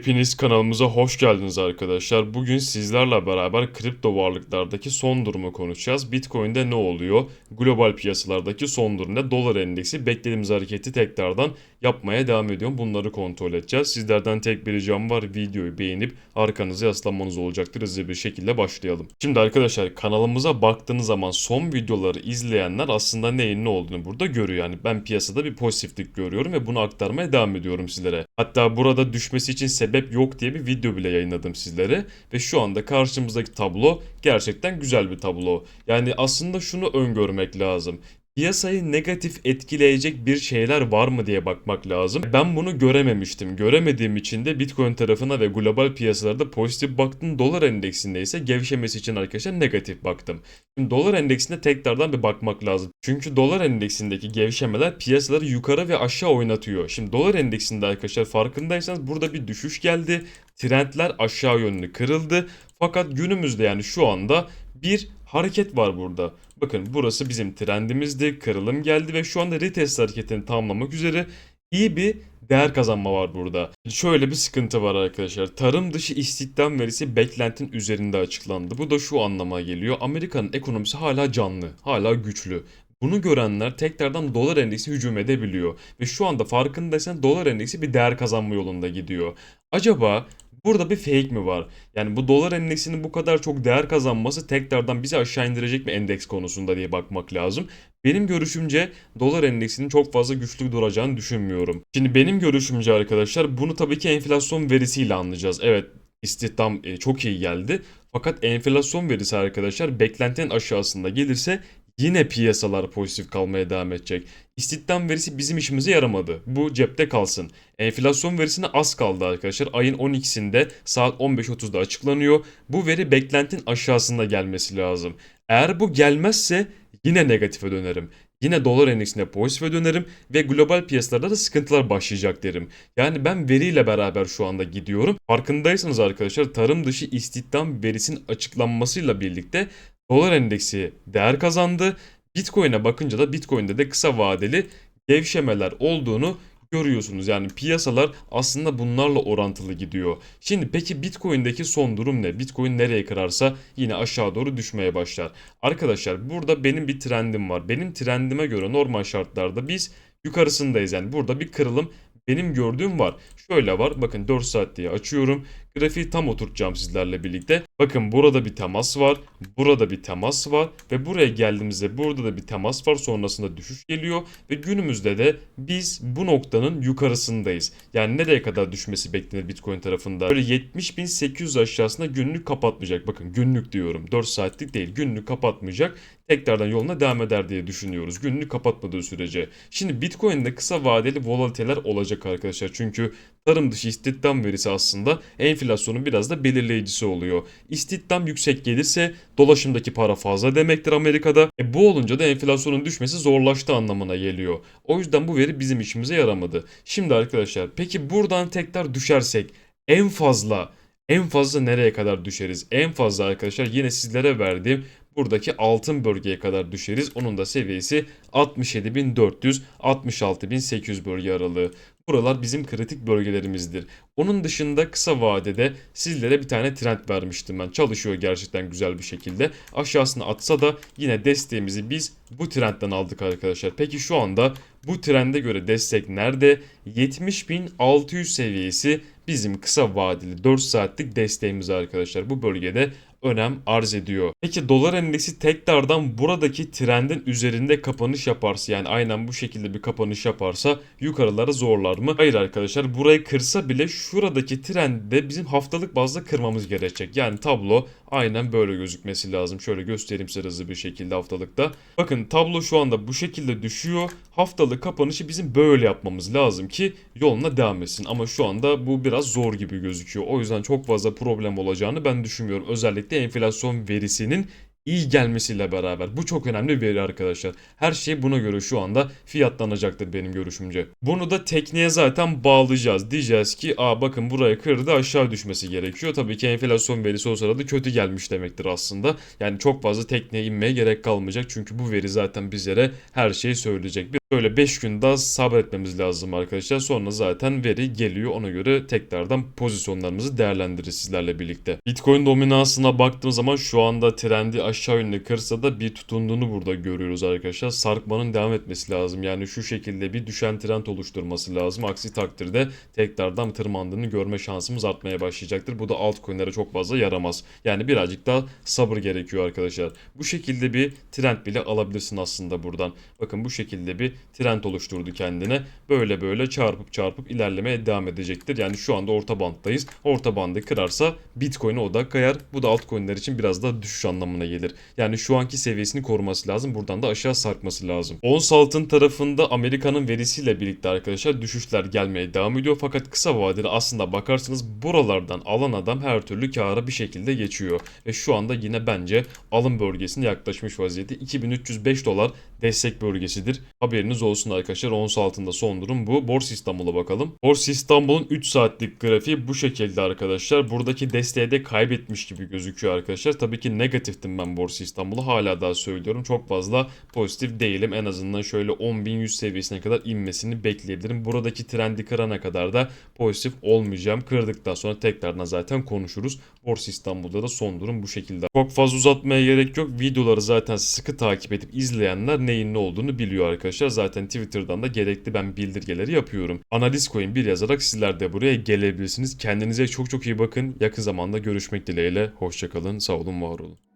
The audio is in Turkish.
Hepiniz kanalımıza hoş geldiniz arkadaşlar. Bugün sizlerle beraber kripto varlıklardaki son durumu konuşacağız. Bitcoin'de ne oluyor? Global piyasalardaki son durum ne? Dolar endeksi beklediğimiz hareketi tekrardan yapmaya devam ediyor. Bunları kontrol edeceğiz. Sizlerden tek bir ricam var. Videoyu beğenip arkanıza yaslanmanız olacaktır. Hızlı bir şekilde başlayalım. Şimdi arkadaşlar kanalımıza baktığınız zaman son videoları izleyenler aslında neyin ne olduğunu burada görüyor. Yani ben piyasada bir pozitiflik görüyorum ve bunu aktarmaya devam ediyorum sizlere. Hatta burada düşmesi için sebep yok diye bir video bile yayınladım sizlere. Ve şu anda karşımızdaki tablo gerçekten güzel bir tablo. Yani aslında şunu öngörmek lazım. Piyasayı negatif etkileyecek bir şeyler var mı diye bakmak lazım. Ben bunu görememiştim. Göremediğim için de Bitcoin tarafına ve global piyasalarda pozitif baktım. Dolar endeksinde ise gevşemesi için arkadaşlar negatif baktım. Şimdi dolar endeksinde tekrardan bir bakmak lazım. Çünkü dolar endeksindeki gevşemeler piyasaları yukarı ve aşağı oynatıyor. Şimdi dolar endeksinde arkadaşlar farkındaysanız burada bir düşüş geldi. Trendler aşağı yönlü kırıldı. Fakat günümüzde yani şu anda bir hareket var burada. Bakın burası bizim trendimizdi. Kırılım geldi ve şu anda retest hareketini tamamlamak üzere iyi bir değer kazanma var burada. Şöyle bir sıkıntı var arkadaşlar. Tarım dışı istihdam verisi beklentinin üzerinde açıklandı. Bu da şu anlama geliyor. Amerika'nın ekonomisi hala canlı, hala güçlü. Bunu görenler tekrardan dolar endeksi hücum edebiliyor. Ve şu anda farkındaysan dolar endeksi bir değer kazanma yolunda gidiyor. Acaba burada bir fake mi var? Yani bu dolar endeksinin bu kadar çok değer kazanması tekrardan bizi aşağı indirecek mi endeks konusunda diye bakmak lazım. Benim görüşümce dolar endeksinin çok fazla güçlü duracağını düşünmüyorum. Şimdi benim görüşümce arkadaşlar bunu tabii ki enflasyon verisiyle anlayacağız. Evet istihdam e, çok iyi geldi. Fakat enflasyon verisi arkadaşlar beklentinin aşağısında gelirse yine piyasalar pozitif kalmaya devam edecek. İstihdam verisi bizim işimize yaramadı. Bu cepte kalsın. Enflasyon verisine az kaldı arkadaşlar. Ayın 12'sinde saat 15.30'da açıklanıyor. Bu veri beklentinin aşağısında gelmesi lazım. Eğer bu gelmezse yine negatife dönerim. Yine dolar endeksine pozitife dönerim ve global piyasalarda da sıkıntılar başlayacak derim. Yani ben veriyle beraber şu anda gidiyorum. Farkındaysanız arkadaşlar tarım dışı istihdam verisinin açıklanmasıyla birlikte dolar endeksi değer kazandı. Bitcoin'e bakınca da Bitcoin'de de kısa vadeli gevşemeler olduğunu görüyorsunuz. Yani piyasalar aslında bunlarla orantılı gidiyor. Şimdi peki Bitcoin'deki son durum ne? Bitcoin nereye kırarsa yine aşağı doğru düşmeye başlar. Arkadaşlar burada benim bir trendim var. Benim trendime göre normal şartlarda biz yukarısındayız. Yani burada bir kırılım benim gördüğüm var. Şöyle var. Bakın 4 saat diye açıyorum. Grafiği tam oturtacağım sizlerle birlikte. Bakın burada bir temas var. Burada bir temas var. Ve buraya geldiğimizde burada da bir temas var. Sonrasında düşüş geliyor. Ve günümüzde de biz bu noktanın yukarısındayız. Yani nereye kadar düşmesi beklenir Bitcoin tarafında? Böyle 70.800 aşağısında günlük kapatmayacak. Bakın günlük diyorum. 4 saatlik değil. Günlük kapatmayacak. Tekrardan yoluna devam eder diye düşünüyoruz. Günlük kapatmadığı sürece. Şimdi Bitcoin'de kısa vadeli volatiliteler olacak arkadaşlar. Çünkü tarım dışı istihdam verisi aslında enflasyonun biraz da belirleyicisi oluyor. İstihdam yüksek gelirse dolaşımdaki para fazla demektir Amerika'da. E bu olunca da enflasyonun düşmesi zorlaştı anlamına geliyor. O yüzden bu veri bizim işimize yaramadı. Şimdi arkadaşlar peki buradan tekrar düşersek en fazla en fazla nereye kadar düşeriz? En fazla arkadaşlar yine sizlere verdiğim buradaki altın bölgeye kadar düşeriz. Onun da seviyesi 67.400 66.800 bölge aralığı. Buralar bizim kritik bölgelerimizdir. Onun dışında kısa vadede sizlere bir tane trend vermiştim ben. Çalışıyor gerçekten güzel bir şekilde. Aşağısına atsa da yine desteğimizi biz bu trendden aldık arkadaşlar. Peki şu anda bu trende göre destek nerede? 70.600 seviyesi bizim kısa vadeli 4 saatlik desteğimiz arkadaşlar. Bu bölgede önem arz ediyor. Peki dolar endeksi tekrardan buradaki trendin üzerinde kapanış yaparsa yani aynen bu şekilde bir kapanış yaparsa yukarılara zorlar mı? Hayır arkadaşlar burayı kırsa bile şuradaki trendi bizim haftalık bazda kırmamız gerekecek. Yani tablo aynen böyle gözükmesi lazım. Şöyle göstereyim size hızlı bir şekilde haftalıkta. Bakın tablo şu anda bu şekilde düşüyor. Haftalık kapanışı bizim böyle yapmamız lazım ki yoluna devam etsin. Ama şu anda bu biraz zor gibi gözüküyor. O yüzden çok fazla problem olacağını ben düşünmüyorum. Özellikle enflasyon verisinin iyi gelmesiyle beraber. Bu çok önemli bir veri arkadaşlar. Her şey buna göre şu anda fiyatlanacaktır benim görüşümce. Bunu da tekniğe zaten bağlayacağız. Diyeceğiz ki aa bakın buraya kırdı aşağı düşmesi gerekiyor. Tabii ki enflasyon verisi o sırada kötü gelmiş demektir aslında. Yani çok fazla tekniğe inmeye gerek kalmayacak. Çünkü bu veri zaten bizlere her şeyi söyleyecek. Bir Böyle 5 gün daha sabretmemiz lazım arkadaşlar. Sonra zaten veri geliyor. Ona göre tekrardan pozisyonlarımızı değerlendiririz sizlerle birlikte. Bitcoin dominansına baktığım zaman şu anda trendi aşağı yönlü kırsa da bir tutunduğunu burada görüyoruz arkadaşlar. Sarkmanın devam etmesi lazım. Yani şu şekilde bir düşen trend oluşturması lazım. Aksi takdirde tekrardan tırmandığını görme şansımız artmaya başlayacaktır. Bu da altcoin'lere çok fazla yaramaz. Yani birazcık daha sabır gerekiyor arkadaşlar. Bu şekilde bir trend bile alabilirsin aslında buradan. Bakın bu şekilde bir trend oluşturdu kendine. Böyle böyle çarpıp çarpıp ilerlemeye devam edecektir. Yani şu anda orta banttayız. Orta bandı kırarsa Bitcoin'e odak kayar. Bu da altcoin'ler için biraz daha düşüş anlamına gelir. Yani şu anki seviyesini koruması lazım. Buradan da aşağı sarkması lazım. Ons altın tarafında Amerika'nın verisiyle birlikte arkadaşlar düşüşler gelmeye devam ediyor. Fakat kısa vadede aslında bakarsanız buralardan alan adam her türlü kâra bir şekilde geçiyor. Ve şu anda yine bence alım bölgesine yaklaşmış vaziyette. 2305 dolar destek bölgesidir. Haberiniz olsun arkadaşlar. Ons altında son durum bu. Borsa İstanbul'a bakalım. Borsa İstanbul'un 3 saatlik grafiği bu şekilde arkadaşlar. Buradaki desteği de kaybetmiş gibi gözüküyor arkadaşlar. Tabii ki negatiftim ben Borsa İstanbul'u. Hala daha söylüyorum. Çok fazla pozitif değilim. En azından şöyle 10.100 seviyesine kadar inmesini bekleyebilirim. Buradaki trendi kırana kadar da pozitif olmayacağım. Kırdıktan sonra tekrardan zaten konuşuruz. Borsa İstanbul'da da son durum bu şekilde. Çok fazla uzatmaya gerek yok. Videoları zaten sıkı takip edip izleyenler neyin ne olduğunu biliyor arkadaşlar. Zaten Twitter'dan da gerekli ben bildirgeleri yapıyorum. Analiz koyun bir yazarak sizler de buraya gelebilirsiniz. Kendinize çok çok iyi bakın. Yakın zamanda görüşmek dileğiyle. Hoşçakalın. Sağ olun, var olun.